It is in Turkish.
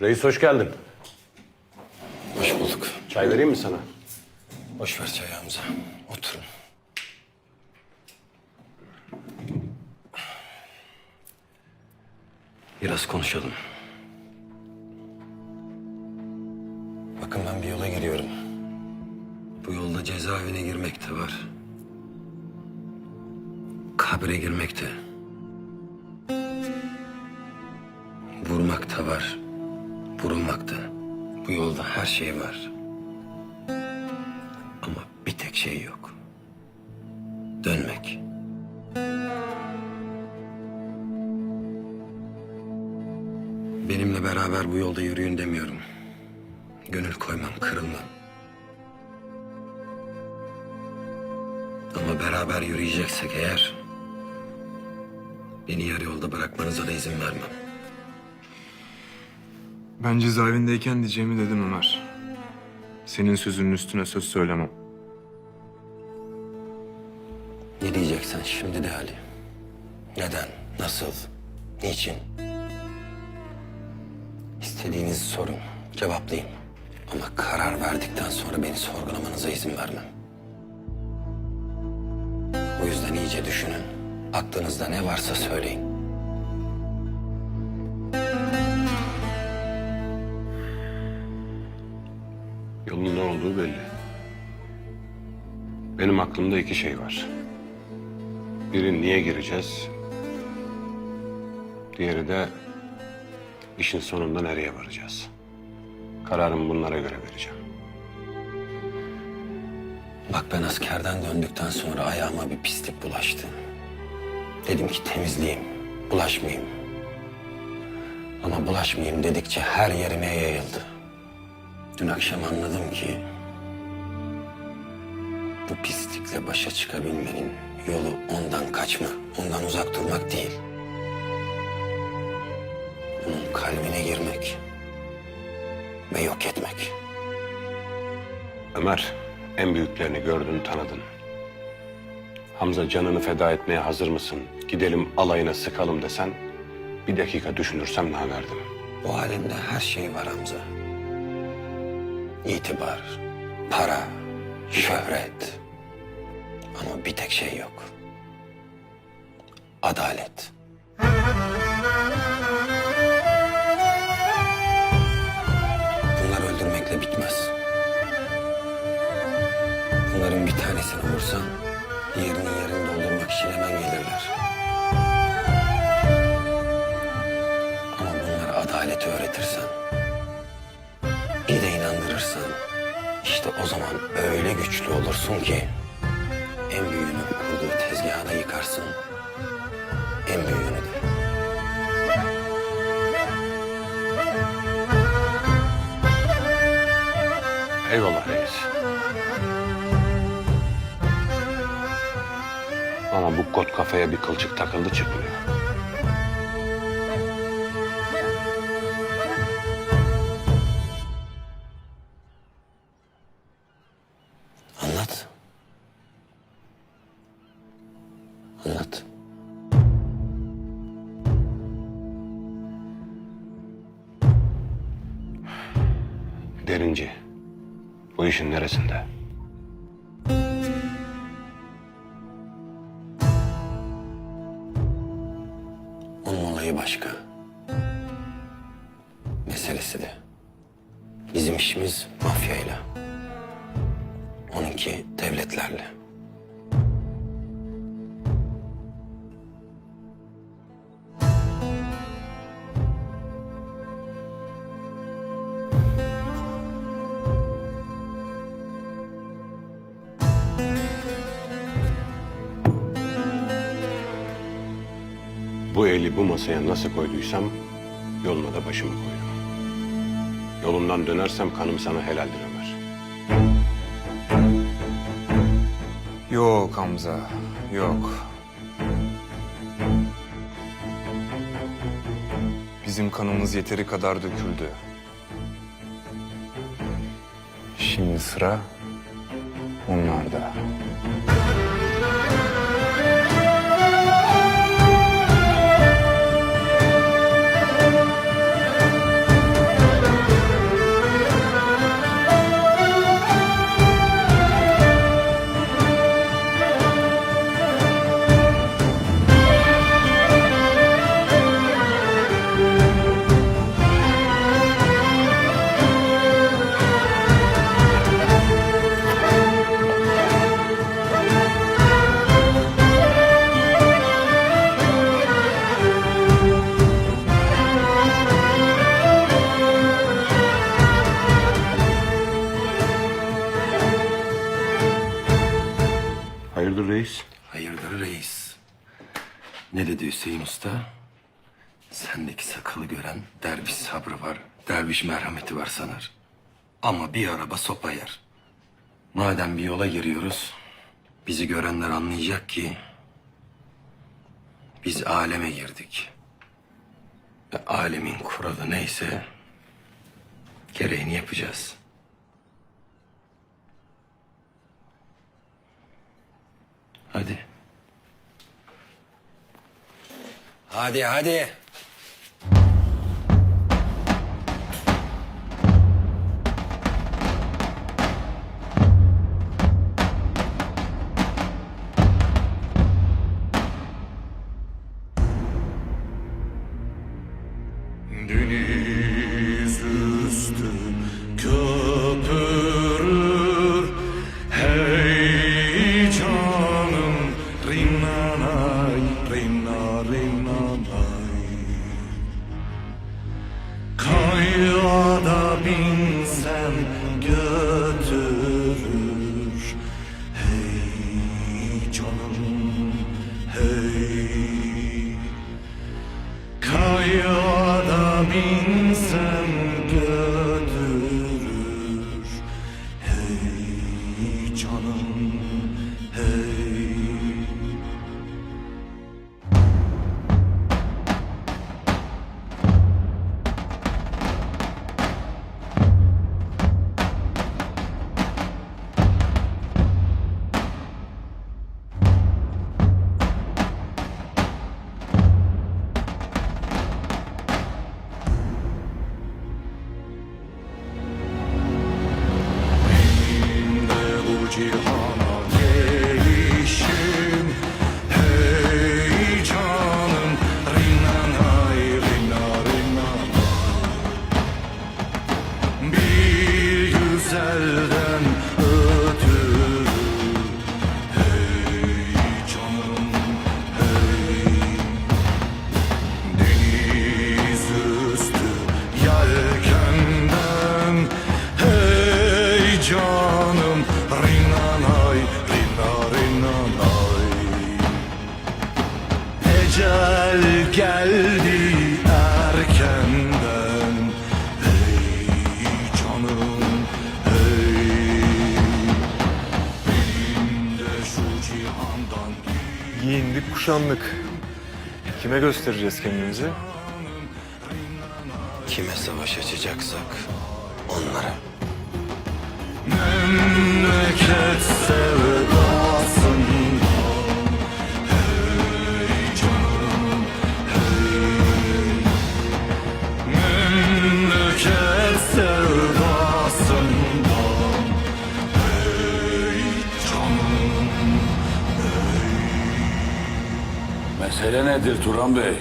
Reis hoş geldin. Hoş bulduk. Çay vereyim mi sana? Boş ver çayı Hamza. Oturun. Biraz konuşalım. Bakın ben bir yola giriyorum. Bu yolda cezaevine girmek de var. Kabre girmek de. Vurmak da var. Vurulmak da. Bu yolda her şey var. Ama bir tek şey yok. Dönmek. Benimle beraber bu yolda yürüyün demiyorum. Gönül koymam, kırılmam. Ama beraber yürüyeceksek eğer... ...beni yarı yolda bırakmanıza da izin vermem. Ben cezaevindeyken diyeceğimi dedim Ömer. Senin sözünün üstüne söz söylemem. Ne diyeceksen şimdi de Ali. Neden, nasıl, niçin? İstediğinizi sorun, cevaplayayım. Ama karar verdikten sonra beni sorgulamanıza izin vermem. O yüzden iyice düşünün. Aklınızda ne varsa söyleyin. Yolun ne olduğu belli. Benim aklımda iki şey var. Biri niye gireceğiz? Diğeri de işin sonunda nereye varacağız? Kararımı bunlara göre vereceğim. Bak ben askerden döndükten sonra ayağıma bir pislik bulaştı. Dedim ki temizleyeyim, bulaşmayayım. Ama bulaşmayayım dedikçe her yerime yayıldı. Dün akşam anladım ki... ...bu pislikle başa çıkabilmenin yolu ondan kaçma, ondan uzak durmak değil. Onun kalbine girmek ve yok etmek. Ömer, en büyüklerini gördün, tanıdın. Hamza canını feda etmeye hazır mısın? Gidelim alayına sıkalım desen... ...bir dakika düşünürsem namerdim. Bu alemde her şey var Hamza. İtibar, para, şöhret. Ama bir tek şey yok. Adalet. Bunlar öldürmekle bitmez. Bunların bir tanesini vursan, diğerinin yerini doldurmak için hemen gelirler. Ama bunlara adaleti öğretirsen, inandırırsan, işte o zaman öyle güçlü olursun ki, en büyüğünün kurduğu tezgahı da yıkarsın, en büyüğünü de. Eyvallah reis. Ama bu kot kafaya bir kılçık takıldı çıkmıyor. Anlat. Derinci. Bu işin neresinde? Onun olayı başka. Meselesi de. Bizim işimiz mafyayla. Onunki devletlerle. Bu eli bu masaya nasıl koyduysam yoluna da başımı koydum. Yolumdan dönersem kanım sana helaldir Ömer. Yok Hamza, yok. Bizim kanımız yeteri kadar döküldü. Şimdi sıra onlarda. Reis? Hayırdır reis? Ne dedi Hüseyin Usta? Sendeki sakalı gören derviş sabrı var, derviş merhameti var sanar. Ama bir araba sopa yer. Madem bir yola giriyoruz, bizi görenler anlayacak ki biz aleme girdik. Ve alemin kuralı neyse gereğini yapacağız. Hadi. Hadi hadi. Deniz Kayada binsem götürür geldi erkenden Hey canım hey Benim de şu cihandan Giyindik kuşandık. Kime göstereceğiz kendimizi? Kime savaş açacaksak onlara. Memleket sevdasından Mesele nedir Turan Bey?